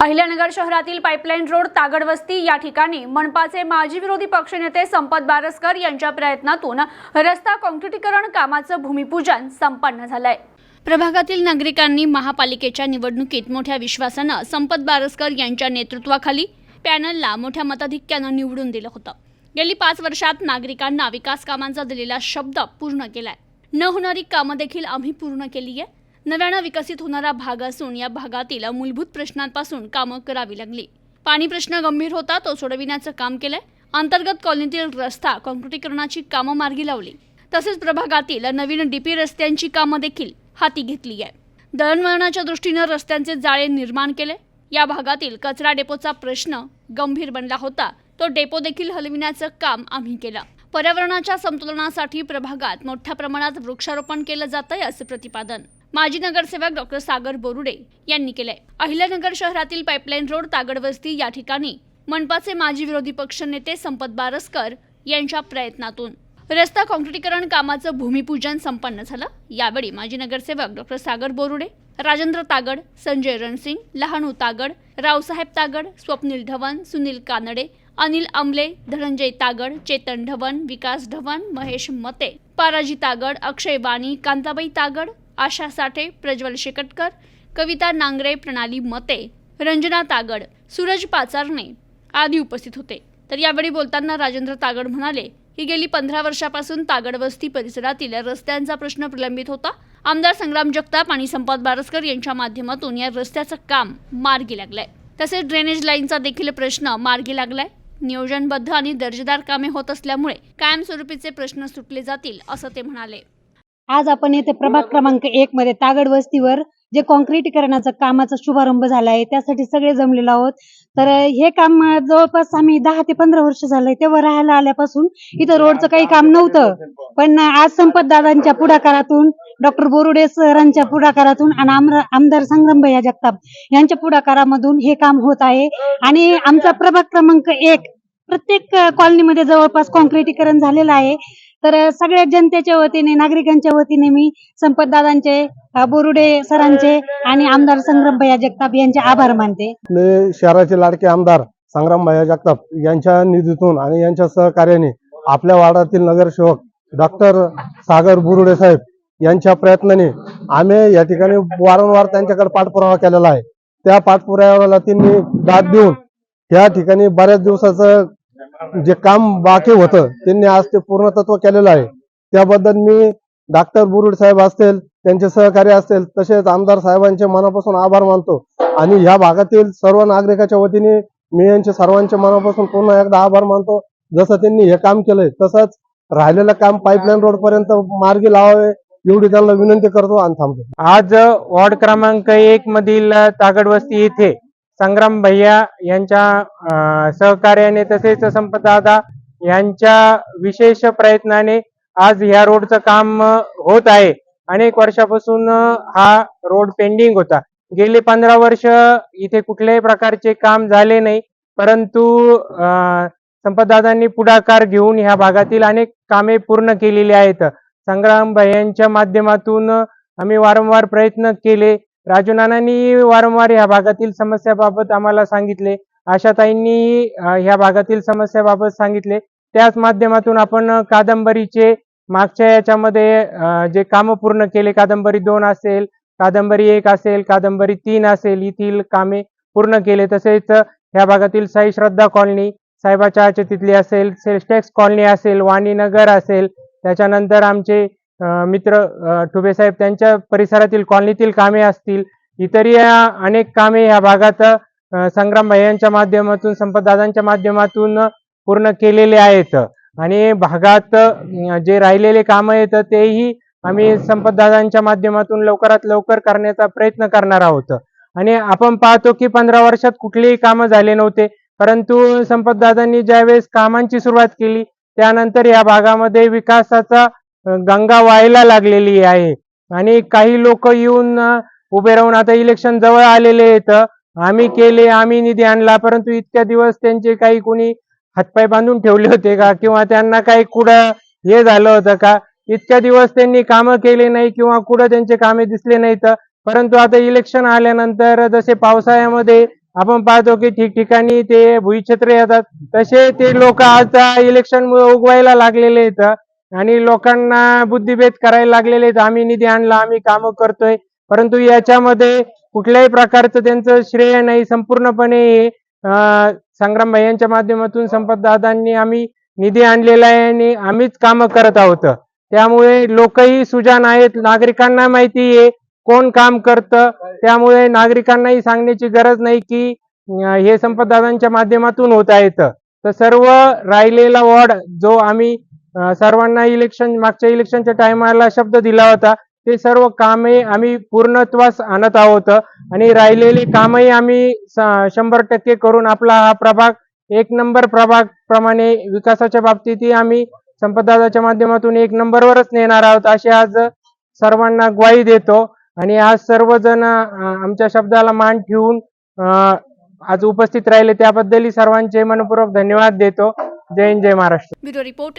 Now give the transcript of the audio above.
अहिल्यानगर शहरातील pipeline road तागडवस्ती या ठिकाणी मनपाचे माजी विरोधी पक्षनेते संपत बारसकर यांच्या प्रयत्नातून रस्ता काँक्रिटीकरण कामाचं भूमिपूजन संपन्न झालंय. प्रभागातील नागरिकांनी महापालिकेच्या निवडणुकीत मोठ्या विश्वासानं संपत बारसकर यांच्या नेतृत्वाखाली पॅनलला मोठ्या मताधिक्यानं निवडून दिलं होतं. गेली पाच वर्षात नागरिकांना विकास कामांचा दिलेला शब्द पूर्ण केलाय. न होणारी कामं देखील आम्ही पूर्ण केली आहे नव्यानं विकसित होणारा भाग असून या भागातील मूलभूत प्रश्नांपासून कामं करावी लागली. पाणी प्रश्न गंभीर होता तो सोडविण्याचं काम केलंय. अंतर्गत कॉलनीतील रस्ता काँक्रिटीकरणाची कामं मार्गी लावली. तसेच प्रभागातील नवीन डीपी रस्त्यांची कामं देखील हाती घेतली आहे. दळणवळणाच्या दृष्टीनं रस्त्यांचे जाळे निर्माण केले. या भागातील कचरा डेपोचा प्रश्न गंभीर बनला होता. तो डेपो देखील हलविण्याचं काम आम्ही केलं. पर्यावरणाच्या संतुलनासाठी प्रभागात मोठ्या प्रमाणात वृक्षारोपण केलं जात आहे असं प्रतिपादन. माजी नगरसेवक डॉक्टर सागर बोरुडे यांनी केलंय. अहिल्यानगर शहरातील पाईपलाईन रोड तागडवस्ती या ठिकाणी मनपाचे माजी विरोधी पक्ष नेते संपत बारसकर यांच्या प्रयत्नातून. रस्ता काँक्रिटीकरण कामाचं भूमिपूजन संपन्न झालं. यावेळी माजी नगरसेवक डॉक्टर सागर बोरुडे राजेंद्र तागड संजय रणसिंग लहानू तागड रावसाहेब तागड स्वप्नील ढवण सुनील कानडे अनिल अमले धनंजय तागड चेतन ढवण विकास ढवण महेश मते पाराजी तागड अक्षय वाणी कांताबाई तागड आशा साठे प्रज्वल शेकटकर कविता नांगरे प्रणाली मते रंजना तागड सूरज पाचारणे आदी उपस्थित होते. तर यावेळी बोलताना राजेंद्र तागड म्हणाले की गेली पंधरा वर्षापासून तागडवस्ती परिसरातील रस्त्यांचा प्रश्न प्रलंबित होता. आमदार संग्राम जगताप आणि संपत बारसकर यांच्या माध्यमातून या रस्त्याचं काम मार्गी लागलंय. तसेच ड्रेनेज लाईनचा देखील प्रश्न मार्गी लागलाय. नियोजनबद्ध आणि दर्जेदार कामे होत असल्यामुळे कायमस्वरूपीचे प्रश्न सुटले जातील असं ते म्हणाले. आज आपण येथे प्रभाग क्रमांक एक मध्ये तागड वस्तीवर जे काँक्रिटीकरणाचं कामाचा शुभारंभ झाला आहे त्यासाठी सगळे जमलेलो आहोत. तर हे काम जवळपास आम्ही दहा ते पंधरा वर्ष झालंय. तेव्हा राहायला आल्यापासून इथं रोडचं काही काम नव्हतं. पण आज संपत दादांच्या पुढाकारातून डॉक्टर बोरुडे सरांच्या पुढाकारातून आणि आमदार संग्राम भैया जगताप यांच्या पुढाकारामधून हे काम होत आहे. आणि आमचा प्रभाग क्रमांक एक प्रत्येक कॉलनीमध्ये जवळपास काँक्रिटीकरण झालेलं आहे. तर सगळ्या जनतेच्या वतीने नागरिकांच्या वतीने मी संपतदादांचे बोरुडे सरांचे आणि आमदार संग्राम भैया जगताप यांचे आभार मानते. आपले शहराचे लाडके आमदार संग्राम भैया जगताप यांच्या निधीतून आणि यांच्या सहकार्याने आपल्या वार्डातील नगरसेवक डॉक्टर सागर बुरुडे साहेब यांच्या प्रयत्नाने आम्ही या ठिकाणी वारंवार त्यांच्याकडे पाठपुरावा केलेला आहे. त्या पाठपुराव्याला त्यांनी दाद देऊन या ठिकाणी बऱ्याच दिवसाचं जे काम बाकी होतं त्यांनी आज ते पूर्णतत्व केलेलं आहे. त्याबद्दल मी डॉक्टर बुरुड साहेब असतील त्यांचे सहकार्य असतील तसेच आमदार साहेबांचे मनापासून आभार मानतो. आणि ह्या भागातील सर्व नागरिकाच्या वतीने मी यांचे सर्वांचे मनापासून पुन्हा एकदा आभार मानतो. जसं त्यांनी हे काम केलंय तसंच राहिलेलं काम पाईपलाईन रोड पर्यंत मार्गी लावावे एवढी त्यांना विनंती करतो आणि थांबतो. आज वॉर्ड क्रमांक एक मधील तागडवस्ती येथे संग्राम भैया यांच्या सहकार्याने तसेच संपदादा यांच्या विशेष प्रयत्नाने आज ह्या रोडचं काम होत आहे. अनेक वर्षापासून हा रोड पेंडिंग होता. गेले पंधरा वर्ष इथे कुठल्याही प्रकारचे काम झाले नाही. परंतु अं, संपतदादांनी पुढाकार घेऊन ह्या भागातील अनेक कामे पूर्ण केलेली आहेत. संग्राम भैयांच्या माध्यमातून आम्ही वारंवार प्रयत्न केले. राजू नानांनी वारंवार ह्या भागातील समस्याबाबत आम्हाला सांगितले. आशाताईंनी ह्या भागातील समस्याबाबत सांगितले. त्याच माध्यमातून आपण कादंबरीचे मागच्या याच्यामध्ये जे कामं पूर्ण केले कादंबरी दोन असेल कादंबरी एक असेल कादंबरी तीन असेल येथील कामे पूर्ण केले. तसेच ह्या भागातील साई श्रद्धा कॉलनी साहेबाच्या तिथली असेल सेल्सटेक्स कॉलनी असेल वाणीनगर असेल त्याच्यानंतर आमचे मित्र ठुबे साहेब त्यांच्या परिसरातील कॉलनीतील कामे असतील इतरही अनेक कामे या भागात अं, संग्राम भैयांच्या माध्यमातून संपतदादांच्या माध्यमातून पूर्ण केलेले आहेत. आणि भागात जे राहिलेले कामं आहेत तेही आम्ही संपतदादांच्या माध्यमातून लवकरात लवकर करण्याचा प्रयत्न करणार आहोत. आणि आपण पाहतो की पंधरा वर्षात कुठलेही कामं झाले नव्हते परंतु संपतदादांनी ज्यावेळेस कामांची सुरुवात केली त्यानंतर या भागामध्ये विकासाचा गंगा व्हायला लागलेली आहे. आणि काही लोक येऊन उभे राहून आता इलेक्शन जवळ आलेले आहेत. आम्ही केले आम्ही निधी आणला परंतु इतक्या दिवस त्यांचे काही कोणी हातपाय बांधून ठेवले होते का? किंवा त्यांना काही कुठं हे झालं होतं का? इतक्या दिवस त्यांनी कामं केले नाही किंवा कुठं त्यांचे कामे दिसले नाहीत. परंतु आता इलेक्शन आल्यानंतर जसे पावसाळ्यामध्ये आपण पाहतो की ठिकठिकाणी ते भुईछत्र येतात तसे ते लोक आता इलेक्शन उगवायला लागलेले आहेत. आणि लोकांना बुद्धिभेद करायला लागलेले आम्ही निधी आणला आम्ही कामं करतोय. परंतु याच्यामध्ये कुठल्याही प्रकारचं त्यांचं श्रेय नाही. संपूर्णपणे हे, संग्राम यांच्या माध्यमातून संपत दादांनी आम्ही निधी आणलेला आहे आणि आम्हीच कामं करत आहोत. त्यामुळे लोकही सुजान आहेत. नागरिकांना माहिती आहे कोण काम करतं. त्यामुळे नागरिकांनाही सांगण्याची गरज नाही की हे संपतदादांच्या माध्यमातून होत आहेत. तर सर्व राहिलेला वॉर्ड जो आम्ही सर्वांना इलेक्शन मागच्या इलेक्शनच्या टायमाला शब्द दिला होता. ते सर्व कामे आम्ही पूर्णत्वास आणत आहोत आणि राहिलेली कामही आम्ही शंभर टक्के करून आपला हा प्रभाग एक नंबर प्रभाग प्रमाणे विकासाच्या बाबतीतही आम्ही संपदाच्या माध्यमातून एक नंबरवरच नेणार आहोत अशी आज सर्वांना ग्वाही देतो. आणि आज सर्वजण आमच्या शब्दाला मान ठेवून आज उपस्थित राहिले त्याबद्दलही सर्वांचे मनपूर्वक धन्यवाद देतो. जय हिंद जय Maharashtra. Bureau report.